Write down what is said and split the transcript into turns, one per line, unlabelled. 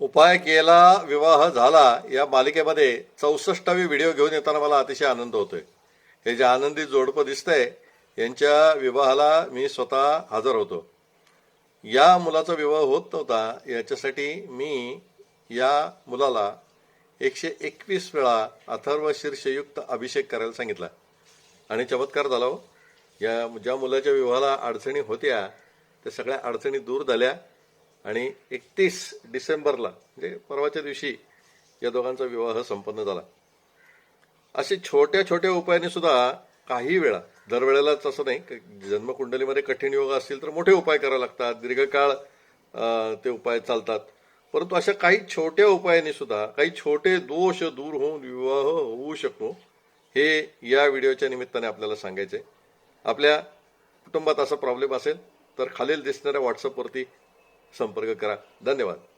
उपाय केला विवाह झाला या मालिकेमध्ये चौसष्टावी व्हिडिओ घेऊन येताना मला अतिशय आनंद होतोय. हे जे आनंदी जोडपं दिसतंय यांच्या विवाहाला मी स्वतः हजर होतो. या मुलाचा विवाह होत नव्हता याच्यासाठी मी या मुलाला एकशे एकवीस वेळा अथर्व शीर्षयुक्त अभिषेक करायला सांगितला. आणि चमत्कार झाला हो. या ज्या मुलाच्या विवाहाला अडचणी होत्या त्या सगळ्या अडचणी दूर झाल्या. आणि एकतीस डिसेंबरला म्हणजे परवाच्या दिवशी या दोघांचा विवाह संपन्न झाला. असे छोट्या छोट्या उपायाने सुद्धा काही वेळा दरवेळेलाच असं नाही जन्मकुंडलीमध्ये कठीण योग असतील तर मोठे उपाय करावे लागतात. दीर्घकाळ ते उपाय चालतात. परंतु अशा काही छोट्या उपायांनी सुद्धा काही छोटे दोष दूर होऊन विवाह होऊ शकतो हे या व्हिडिओच्या निमित्ताने आपल्याला सांगायचे आपल्या कुटुंबात असा प्रॉब्लेम असेल तर खालील दिसणाऱ्या व्हॉट्सअपवरती संपर्क करा. धन्यवाद.